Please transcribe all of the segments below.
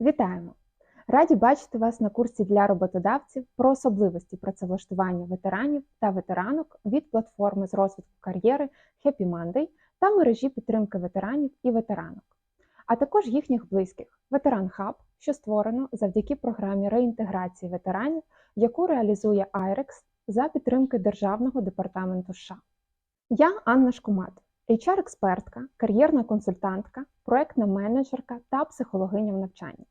Вітаємо! Раді бачити вас на курсі для роботодавців про особливості працевлаштування ветеранів та ветеранок від платформи з розвитку кар'єри Happy Monday та мережі підтримки ветеранів і ветеранок, а також їхніх близьких Ветеран Хаб, що створено завдяки програмі реінтеграції ветеранів, яку реалізує IREX за підтримки Державного департаменту США. Я Анна Шкумат, HR-експертка, кар'єрна консультантка, проектна менеджерка та психологиня в навчанні.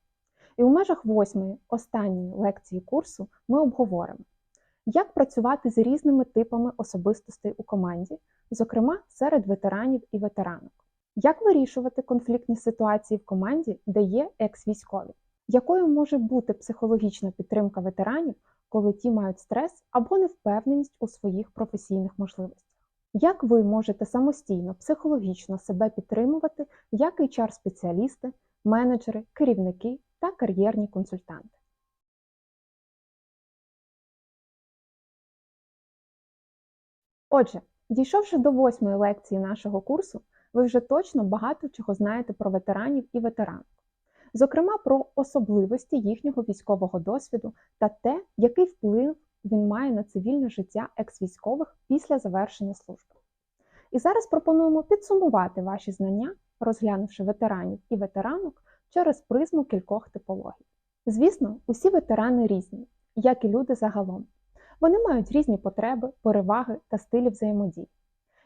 І у межах восьмої останньої лекції курсу ми обговоримо, як працювати з різними типами особистостей у команді, зокрема серед ветеранів і ветеранок, як вирішувати конфліктні ситуації в команді, де є екс-військові, якою може бути психологічна підтримка ветеранів, коли ті мають стрес або невпевненість у своїх професійних можливостях. Як ви можете самостійно психологічно себе підтримувати як HR-спеціалісти, менеджери, керівники та кар'єрні консультанти? Отже, дійшовши до восьмої лекції нашого курсу, ви вже точно багато чого знаєте про ветеранів і ветеранок, зокрема про особливості їхнього військового досвіду та те, який вплив він має на цивільне життя екс-військових після завершення служби. І зараз пропонуємо підсумувати ваші знання, розглянувши ветеранів і ветеранок через призму кількох типологій. Звісно, усі ветерани різні, як і люди загалом. Вони мають різні потреби, переваги та стилі взаємодії.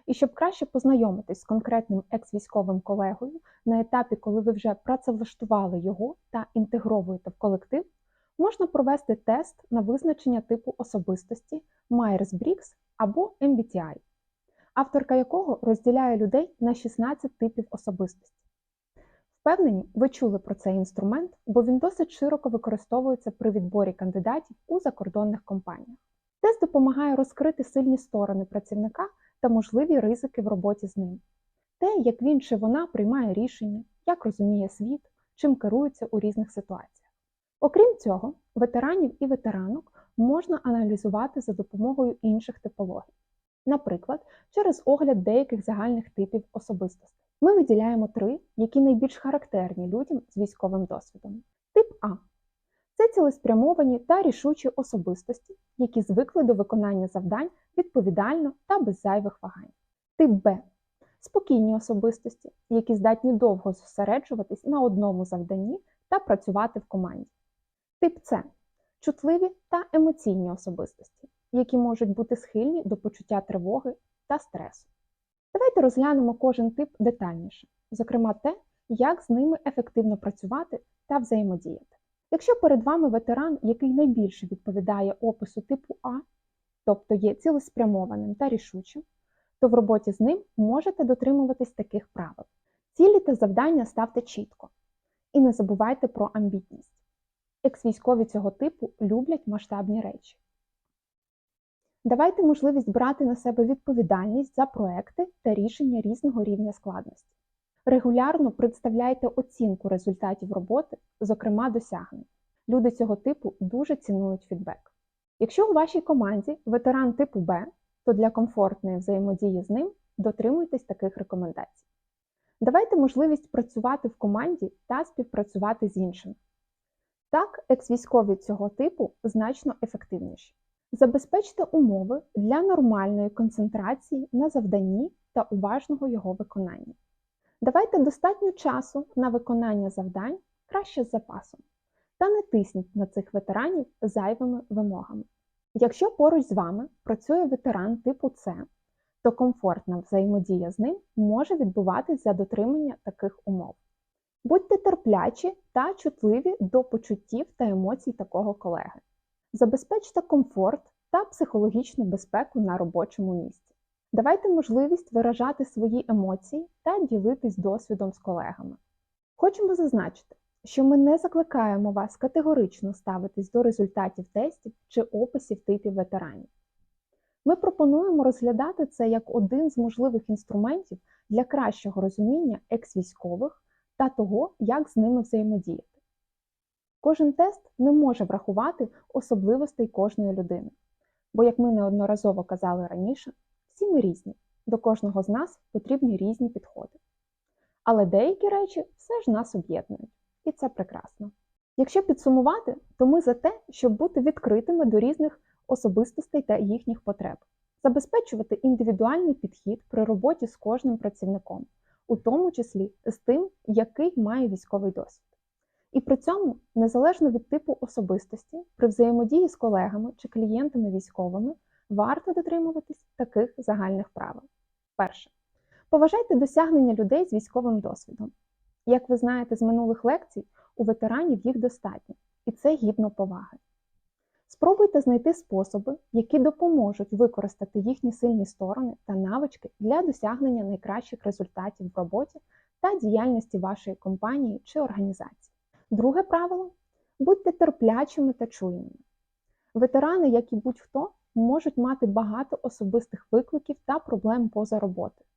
І щоб краще познайомитись з конкретним екс-військовим колегою на етапі, коли ви вже працевлаштували його та інтегровуєте в колектив, можна провести тест на визначення типу особистості Myers-Briggs або MBTI авторка якого розділяє людей на 16 типів особистості. Впевнені, ви чули про цей інструмент, бо він досить широко використовується при відборі кандидатів у закордонних компаніях. Тест допомагає розкрити сильні сторони працівника та можливі ризики в роботі з ним, те, як він чи вона приймає рішення, як розуміє світ, чим керується у різних ситуаціях. Окрім цього, ветеранів і ветеранок можна аналізувати за допомогою інших типологій. Наприклад, через огляд деяких загальних типів особистостей. Ми виділяємо три, які найбільш характерні людям з військовим досвідом. Тип А це цілеспрямовані та рішучі особистості, які звикли до виконання завдань відповідально та без зайвих вагань. Тип Б спокійні особистості, які здатні довго зосереджуватись на одному завданні та працювати в команді. Тип С чутливі та емоційні особистості, які можуть бути схильні до почуття тривоги та стресу. Давайте розглянемо кожен тип детальніше, зокрема те, як з ними ефективно працювати та взаємодіяти. Якщо перед вами ветеран, який найбільше відповідає опису типу А, тобто є цілеспрямованим та рішучим, то в роботі з ним можете дотримуватись таких правил. Цілі та завдання ставте чітко. І не забувайте про амбітність. Екс-військові цього типу люблять масштабні речі. Давайте можливість брати на себе відповідальність за проекти та рішення різного рівня складності. Регулярно представляйте оцінку результатів роботи, зокрема досягнень. Люди цього типу дуже цінують фідбек. Якщо у вашій команді ветеран типу Б, то для комфортної взаємодії з ним дотримуйтесь таких рекомендацій. Давайте можливість працювати в команді та співпрацювати з іншими. Так, екс-військові цього типу значно ефективніші. Забезпечте умови для нормальної концентрації на завданні та уважного його виконання. Давайте достатньо часу на виконання завдань краще з запасом, та не тисніть на цих ветеранів зайвими вимогами. Якщо поруч з вами працює ветеран типу С, то комфортна взаємодія з ним може відбуватись за дотримання таких умов. Будьте терплячі та чутливі до почуттів та емоцій такого колеги. Забезпечте комфорт та психологічну безпеку на робочому місці. Давайте можливість виражати свої емоції та ділитись досвідом з колегами. Хочемо зазначити, що ми не закликаємо вас категорично ставитись до результатів тестів чи описів типів ветеранів. Ми пропонуємо розглядати це як один з можливих інструментів для кращого розуміння екс-військових та того, як з ними взаємодіяти. Кожен тест не може врахувати особливостей кожної людини, бо, як ми неодноразово казали раніше, всі ми різні, до кожного з нас потрібні різні підходи. Але деякі речі все ж нас об'єднують, і це прекрасно. Якщо підсумувати, то ми за те, щоб бути відкритими до різних особистостей та їхніх потреб, забезпечувати індивідуальний підхід при роботі з кожним працівником, у тому числі з тим, який має військовий досвід. І при цьому, незалежно від типу особистості, при взаємодії з колегами чи клієнтами військовими, варто дотримуватись таких загальних правил. Перше. Поважайте досягнення людей з військовим досвідом. Як ви знаєте з минулих лекцій, у ветеранів їх достатньо, і це гідно поваги. Спробуйте знайти способи, які допоможуть використати їхні сильні сторони та навички для досягнення найкращих результатів в роботі та діяльності вашої компанії чи організації. Друге правило будьте терплячими та чуйними. Ветерани, як і будь-хто, можуть мати багато особистих викликів та проблем поза роботою,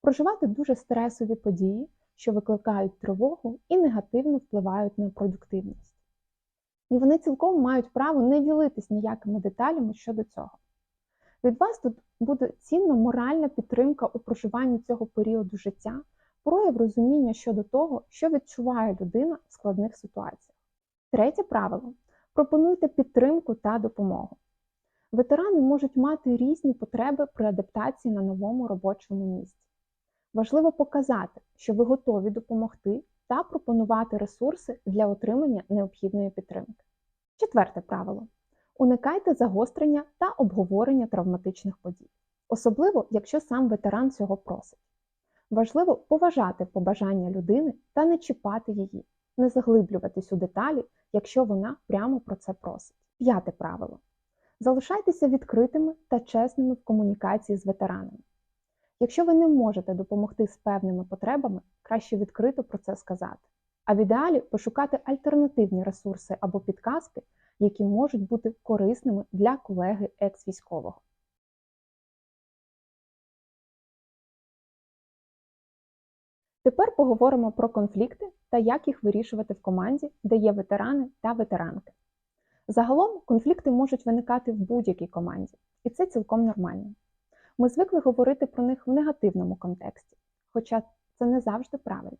проживати дуже стресові події, що викликають тривогу і негативно впливають на продуктивність. І вони цілком мають право не ділитись ніякими деталями щодо цього. Від вас тут буде цінна моральна підтримка у проживанні цього періоду життя, прояв розуміння щодо того, що відчуває людина в складних ситуаціях. Третє правило пропонуйте підтримку та допомогу. Ветерани можуть мати різні потреби при адаптації на новому робочому місці. Важливо показати, що ви готові допомогти та пропонувати ресурси для отримання необхідної підтримки. Четверте правило: уникайте загострення та обговорення травматичних подій, особливо якщо сам ветеран цього просить. Важливо поважати побажання людини та не чіпати її, не заглиблюватись у деталі, якщо вона прямо про це просить. П'яте правило: залишайтеся відкритими та чесними в комунікації з ветеранами. Якщо ви не можете допомогти з певними потребами, краще відкрито про це сказати. А в ідеалі пошукати альтернативні ресурси або підказки, які можуть бути корисними для колеги екс-військового. Тепер поговоримо про конфлікти та як їх вирішувати в команді, де є ветерани та ветеранки. Загалом конфлікти можуть виникати в будь-якій команді, і це цілком нормально. Ми звикли говорити про них в негативному контексті, хоча це не завжди правильно.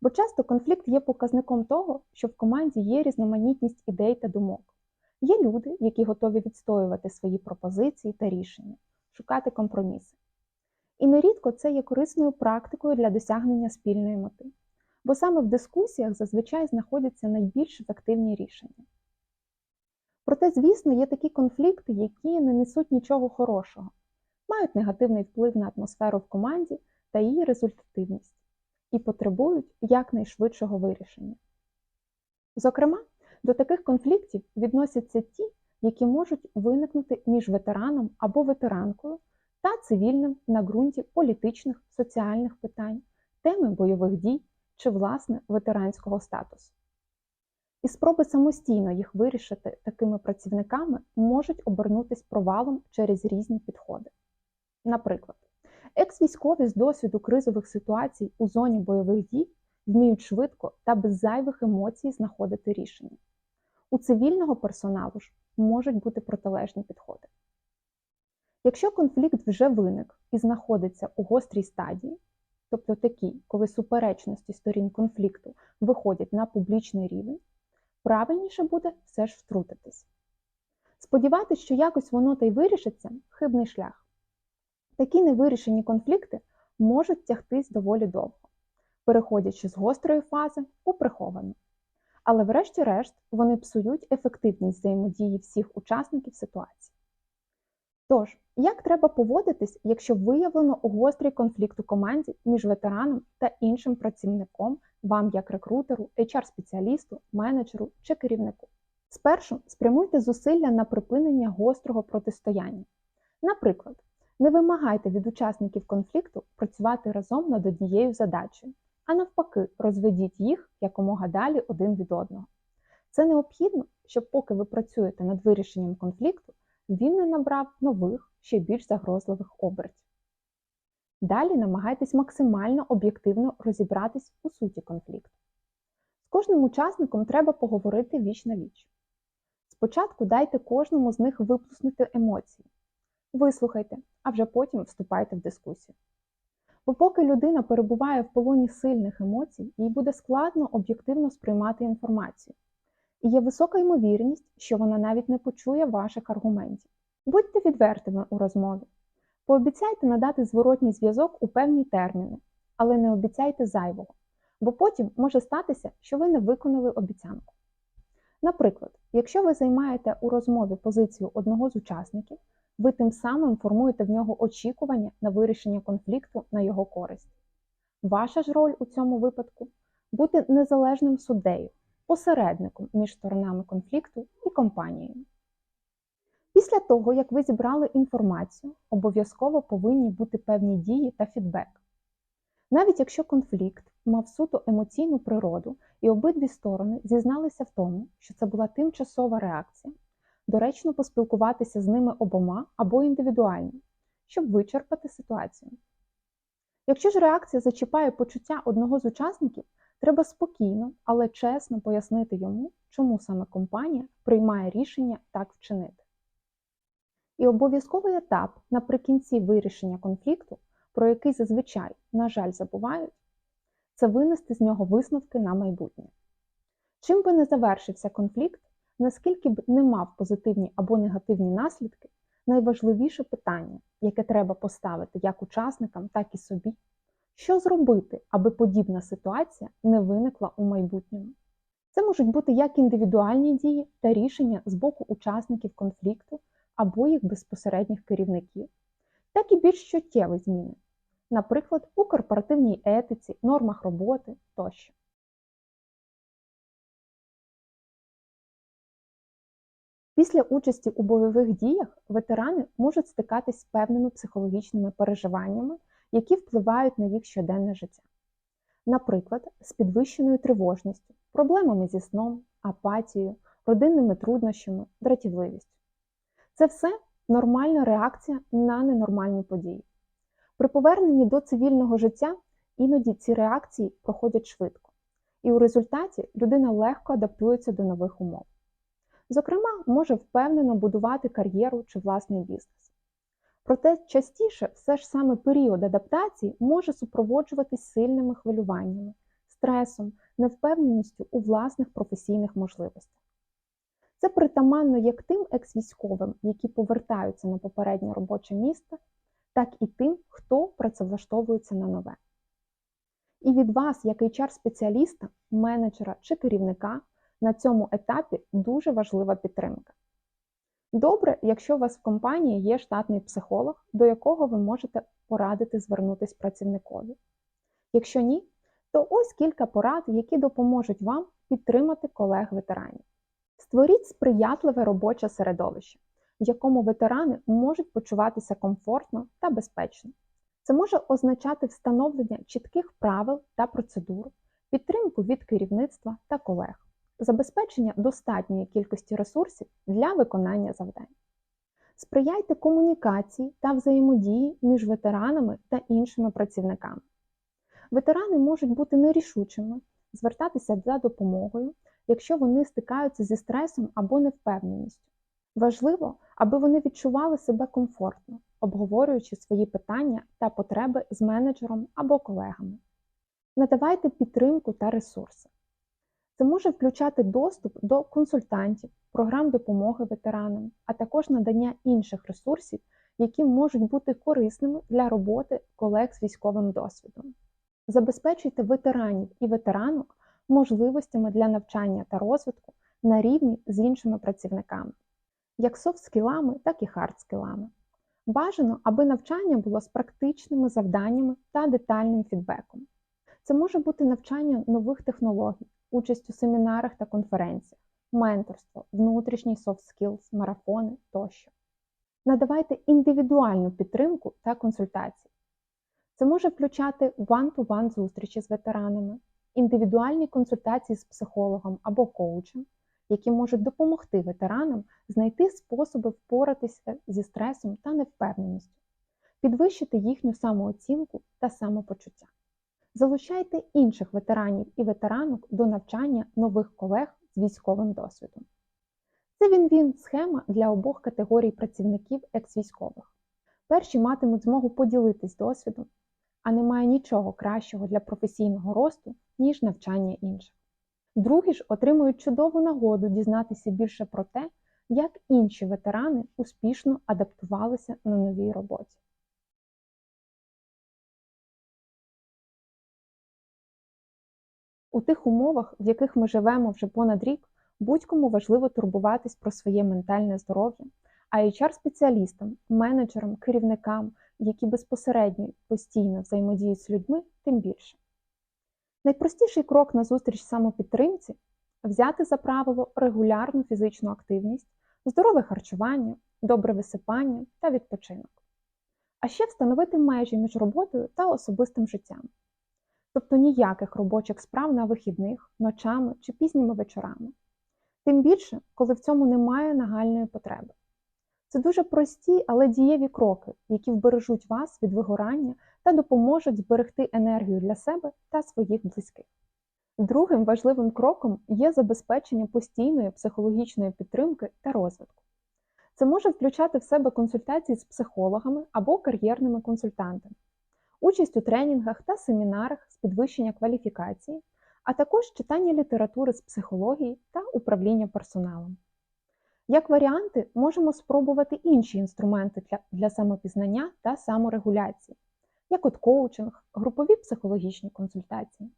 Бо часто конфлікт є показником того, що в команді є різноманітність ідей та думок. Є люди, які готові відстоювати свої пропозиції та рішення, шукати компроміси. І нерідко це є корисною практикою для досягнення спільної мети, бо саме в дискусіях зазвичай знаходяться найбільш ефективні рішення. Проте, звісно, є такі конфлікти, які не несуть нічого хорошого, мають негативний вплив на атмосферу в команді та її результативність і потребують якнайшвидшого вирішення. Зокрема, до таких конфліктів відносяться ті, які можуть виникнути між ветераном або ветеранкою та цивільним на ґрунті політичних, соціальних питань, теми бойових дій чи, власне, ветеранського статусу. І спроби самостійно їх вирішити такими працівниками можуть обернутись провалом через різні підходи. Наприклад, екс-військові з досвіду кризових ситуацій у зоні бойових дій вміють швидко та без зайвих емоцій знаходити рішення. У цивільного персоналу ж можуть бути протилежні підходи. Якщо конфлікт вже виник і знаходиться у гострій стадії, тобто такій, коли суперечності сторін конфлікту виходять на публічний рівень, правильніше буде все ж втрутитись. Сподіватися, що якось воно та й вирішиться хибний шлях. Такі невирішені конфлікти можуть тягтись доволі довго, переходячи з гострої фази у приховану. Але, врешті-решт, вони псують ефективність взаємодії всіх учасників ситуації. Тож, як треба поводитись, якщо виявлено гострий конфлікт у команді між ветераном та іншим працівником, вам як рекрутеру, HR-спеціалісту, менеджеру чи керівнику? Спершу спрямуйте зусилля на припинення гострого протистояння. Наприклад, не вимагайте від учасників конфлікту працювати разом над однією задачею, а навпаки, розведіть їх якомога далі один від одного. Це необхідно, щоб поки ви працюєте над вирішенням конфлікту, він не набрав нових, ще більш загрозливих обертів. Далі намагайтесь максимально об'єктивно розібратись у суті конфлікту. З кожним учасником треба поговорити віч на віч. Спочатку дайте кожному з них виплеснути емоції. Вислухайте, а вже потім вступайте в дискусію. Бо поки людина перебуває в полоні сильних емоцій, їй буде складно об'єктивно сприймати інформацію, і є висока ймовірність, що вона навіть не почує ваших аргументів. Будьте відвертими у розмові. Пообіцяйте надати зворотній зв'язок у певні терміни, але не обіцяйте зайвого, бо потім може статися, що ви не виконали обіцянку. Наприклад, якщо ви займаєте у розмові позицію одного з учасників, ви тим самим формуєте в нього очікування на вирішення конфлікту на його користь. Ваша ж роль у цьому випадку бути незалежним суддею, посередником між сторонами конфлікту і компанією. Після того, як ви зібрали інформацію, обов'язково повинні бути певні дії та фідбек. Навіть якщо конфлікт мав суто емоційну природу і обидві сторони зізналися в тому, що це була тимчасова реакція, доречно поспілкуватися з ними обома або індивідуально, щоб вичерпати ситуацію. Якщо ж реакція зачіпає почуття одного з учасників, треба спокійно, але чесно пояснити йому, чому саме компанія приймає рішення так вчинити. І обов'язковий етап наприкінці вирішення конфлікту, про який зазвичай, на жаль, забувають, це винести з нього висновки на майбутнє. Чим би не завершився конфлікт, наскільки б не мав позитивні або негативні наслідки, найважливіше питання, яке треба поставити як учасникам, так і собі, що зробити, аби подібна ситуація не виникла у майбутньому. Це можуть бути як індивідуальні дії та рішення з боку учасників конфлікту або їх безпосередніх керівників, так і більш чуттєві зміни, наприклад, у корпоративній етиці, нормах роботи тощо. Після участі у бойових діях ветерани можуть стикатись з певними психологічними переживаннями, які впливають на їх щоденне життя. Наприклад, з підвищеною тривожністю, проблемами зі сном, апатією, родинними труднощами, дратівливістю. Це все нормальна реакція на ненормальні події. При поверненні до цивільного життя іноді ці реакції проходять швидко, і у результаті людина легко адаптується до нових умов. Зокрема, може впевнено будувати кар'єру чи власний бізнес. Проте частіше все ж саме період адаптації може супроводжуватись сильними хвилюваннями, стресом, невпевненістю у власних професійних можливостях. Це притаманно як тим екс-військовим, які повертаються на попереднє робоче місце, так і тим, хто працевлаштовується на нове. І від вас, як HR-спеціаліста, менеджера чи керівника, на цьому етапі дуже важлива підтримка. Добре, якщо у вас в компанії є штатний психолог, до якого ви можете порадити звернутися працівникові. Якщо ні, то ось кілька порад, які допоможуть вам підтримати колег-ветеранів. Створіть сприятливе робоче середовище, в якому ветерани можуть почуватися комфортно та безпечно. Це може означати встановлення чітких правил та процедур, підтримку від керівництва та колег, забезпечення достатньої кількості ресурсів для виконання завдань. Сприяйте комунікації та взаємодії між ветеранами та іншими працівниками. Ветерани можуть бути нерішучими, звертатися за допомогою, якщо вони стикаються зі стресом або невпевненістю. Важливо, аби вони відчували себе комфортно, обговорюючи свої питання та потреби з менеджером або колегами. Надавайте підтримку та ресурси. Це може включати доступ до консультантів, програм допомоги ветеранам, а також надання інших ресурсів, які можуть бути корисними для роботи колег з військовим досвідом. Забезпечуйте ветеранів і ветеранок можливостями для навчання та розвитку на рівні з іншими працівниками, як софт-скілами, так і хард-скілами. Бажано, аби навчання було з практичними завданнями та детальним фідбеком. Це може бути навчання нових технологій, участь у семінарах та конференціях, менторство, внутрішній soft skills, марафони тощо. Надавайте індивідуальну підтримку та консультації. Це може включати one-to-one зустрічі з ветеранами, індивідуальні консультації з психологом або коучем, які можуть допомогти ветеранам знайти способи впоратися зі стресом та невпевненістю, підвищити їхню самооцінку та самопочуття. Залучайте інших ветеранів і ветеранок до навчання нових колег з військовим досвідом. Це він-він схема для обох категорій працівників екс-військових. Перші матимуть змогу поділитись досвідом, а немає нічого кращого для професійного росту, ніж навчання інших. Другі ж отримують чудову нагоду дізнатися більше про те, як інші ветерани успішно адаптувалися на новій роботі. У тих умовах, в яких ми живемо вже понад рік, будь-кому важливо турбуватись про своє ментальне здоров'я, а HR-спеціалістам, менеджерам, керівникам, які безпосередньо постійно взаємодіють з людьми, тим більше. Найпростіший крок на зустріч самопідтримці взяти за правило регулярну фізичну активність, здорове харчування, добре висипання та відпочинок. А ще встановити межі між роботою та особистим життям. Тобто ніяких робочих справ на вихідних, ночами чи пізніми вечорами. Тим більше, коли в цьому немає нагальної потреби. Це дуже прості, але дієві кроки, які вбережуть вас від вигорання та допоможуть зберегти енергію для себе та своїх близьких. Другим важливим кроком є забезпечення постійної психологічної підтримки та розвитку. Це може включати в себе консультації з психологами або кар'єрними консультантами, участь у тренінгах та семінарах з підвищення кваліфікації, а також читання літератури з психології та управління персоналом. Як варіанти, можемо спробувати інші інструменти для, для самопізнання та саморегуляції, як от коучинг, групові психологічні консультації.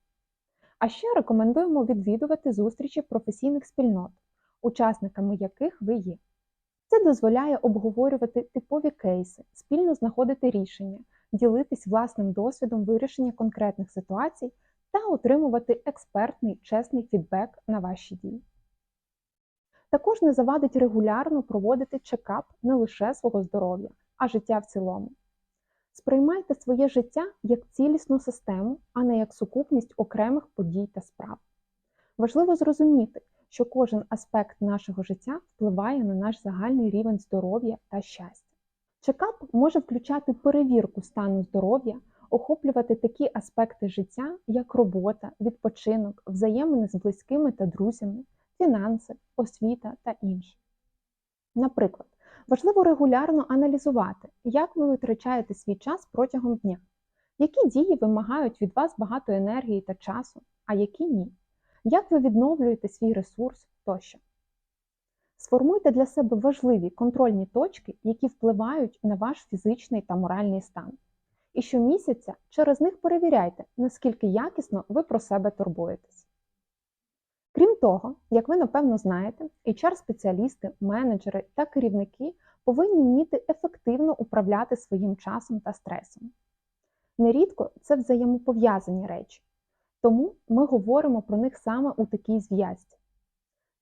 А ще рекомендуємо відвідувати зустрічі професійних спільнот, учасниками яких ви є. Це дозволяє обговорювати типові кейси, спільно знаходити рішення, ділитись власним досвідом вирішення конкретних ситуацій та отримувати експертний чесний фідбек на ваші дії. Також не завадить регулярно проводити чекап не лише свого здоров'я, а життя в цілому. Сприймайте своє життя як цілісну систему, а не як сукупність окремих подій та справ. Важливо зрозуміти, що кожен аспект нашого життя впливає на наш загальний рівень здоров'я та щастя. Чекап може включати перевірку стану здоров'я, охоплювати такі аспекти життя, як робота, відпочинок, взаємини з близькими та друзями, фінанси, освіта та інше. Наприклад, важливо регулярно аналізувати, як ви витрачаєте свій час протягом дня, які дії вимагають від вас багато енергії та часу, а які ні, як ви відновлюєте свій ресурс тощо. Сформуйте для себе важливі контрольні точки, які впливають на ваш фізичний та моральний стан. І щомісяця через них перевіряйте, наскільки якісно ви про себе турбуєтесь. Крім того, як ви напевно знаєте, HR-спеціалісти, менеджери та керівники повинні вміти ефективно управляти своїм часом та стресом. Нерідко це взаємопов'язані речі, тому ми говоримо про них саме у такій зв'язці.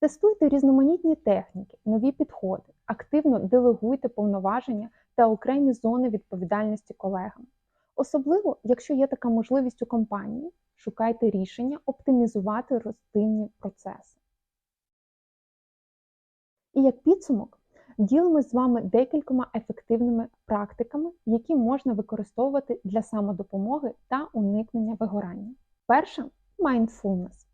Тестуйте різноманітні техніки, нові підходи, активно делегуйте повноваження та окремі зони відповідальності колегам. Особливо, якщо є така можливість у компанії, шукайте рішення оптимізувати рутинні процеси. І як підсумок, ділимось з вами декількома ефективними практиками, які можна використовувати для самодопомоги та уникнення вигорання. Перша mindfulness,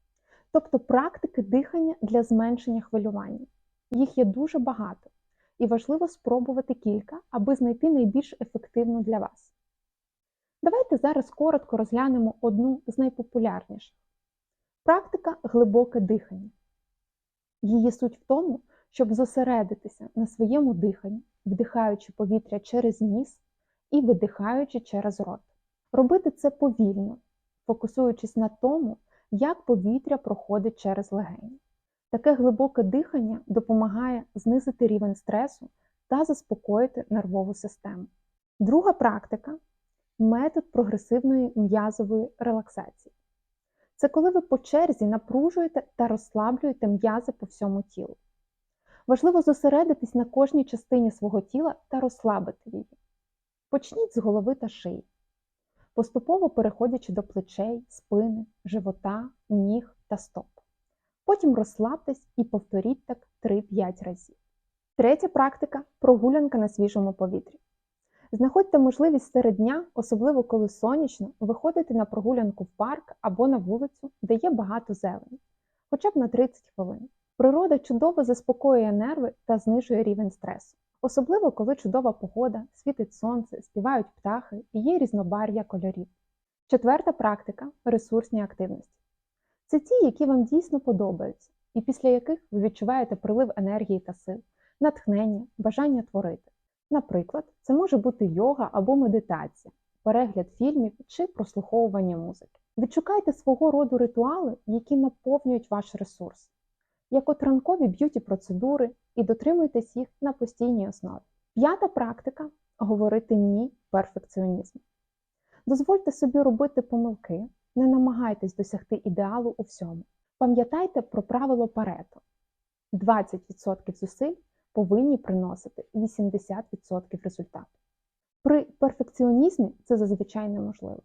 тобто практики дихання для зменшення хвилювання. Їх є дуже багато, і важливо спробувати кілька, аби знайти найбільш ефективну для вас. Давайте зараз коротко розглянемо одну з найпопулярніших практика глибоке дихання. Її суть в тому, щоб зосередитися на своєму диханні, вдихаючи повітря через ніс і видихаючи через рот. Робити це повільно, фокусуючись на тому, як повітря проходить через легені. Таке глибоке дихання допомагає знизити рівень стресу та заспокоїти нервову систему. Друга практика метод прогресивної м'язової релаксації. Це коли ви по черзі напружуєте та розслаблюєте м'язи по всьому тілу. Важливо зосередитись на кожній частині свого тіла та розслабити її. Почніть з голови та шиї, поступово переходячи до плечей, спини, живота, ніг та стоп. Потім розслабтесь і повторіть так 3-5 разів. Третя практика прогулянка на свіжому повітрі. Знаходьте можливість серед дня, особливо коли сонячно, виходити на прогулянку в парк або на вулицю, де є багато зелені, хоча б на 30 хвилин. Природа чудово заспокоює нерви та знижує рівень стресу, особливо коли чудова погода, світить сонце, співають птахи і є різнобар'я кольорів. Четверта практика ресурсні активності. Це ті, які вам дійсно подобаються, і після яких ви відчуваєте прилив енергії та сил, натхнення, бажання творити. Наприклад, це може бути йога або медитація, перегляд фільмів чи прослуховування музики. Відшукайте свого роду ритуали, які наповнюють ваш ресурс, як от ранкові б'юті процедури, і дотримуйтесь їх на постійній основі. П'ята практика говорити ні перфекціонізму. Дозвольте собі робити помилки, не намагайтесь досягти ідеалу у всьому. Пам'ятайте про правило Парето: 20% зусиль повинні приносити 80% результату. При перфекціонізмі це зазвичай неможливо.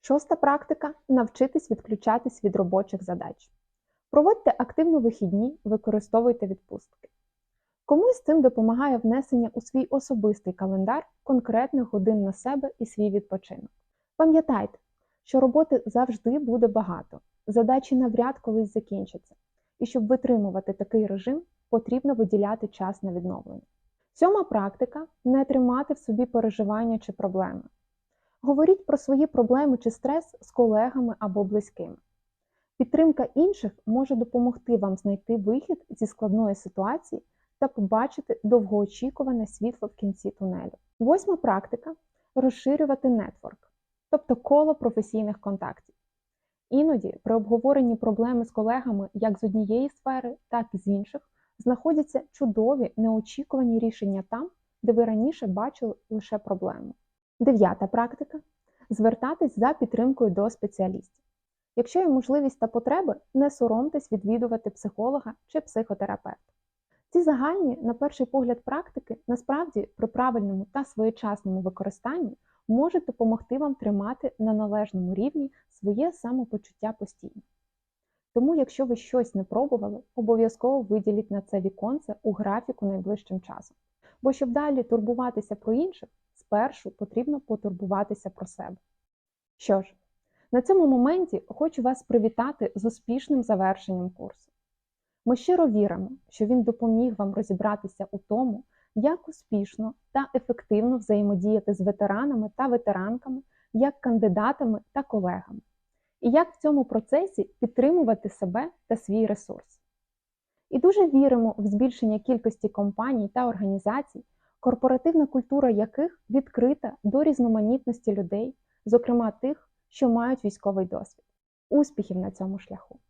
Шоста практика навчитись відключатись від робочих задач. Проводьте активно вихідні, використовуйте відпустки. Комусь цим допомагає внесення у свій особистий календар конкретних годин на себе і свій відпочинок. Пам'ятайте, що роботи завжди буде багато, задачі навряд колись закінчаться, і щоб витримувати такий режим, потрібно виділяти час на відновлення. Сьома практика не тримати в собі переживання чи проблеми. Говоріть про свої проблеми чи стрес з колегами або близькими. Підтримка інших може допомогти вам знайти вихід зі складної ситуації та побачити довгоочікуване світло в кінці тунелю. Восьма практика розширювати нетворк, тобто коло професійних контактів. Іноді при обговоренні проблеми з колегами як з однієї сфери, так і з інших знаходяться чудові неочікувані рішення там, де ви раніше бачили лише проблему. Дев'ята практика звертатись за підтримкою до спеціалістів. Якщо є можливість та потреби, не соромтесь відвідувати психолога чи психотерапевта. Ці загальні, на перший погляд, практики насправді при правильному та своєчасному використанні можуть допомогти вам тримати на належному рівні своє самопочуття постійно. Тому, якщо ви щось не пробували, обов'язково виділіть на це віконце у графіку найближчим часом. Бо щоб далі турбуватися про інших, спершу потрібно потурбуватися про себе. Що ж, на цьому моменті хочу вас привітати з успішним завершенням курсу. Ми щиро віримо, що він допоміг вам розібратися у тому, як успішно та ефективно взаємодіяти з ветеранами та ветеранками, як кандидатами та колегами, і як в цьому процесі підтримувати себе та свій ресурс. І дуже віримо в збільшення кількості компаній та організацій, корпоративна культура яких відкрита до різноманітності людей, зокрема тих, що мають військовий досвід. Успіхів на цьому шляху!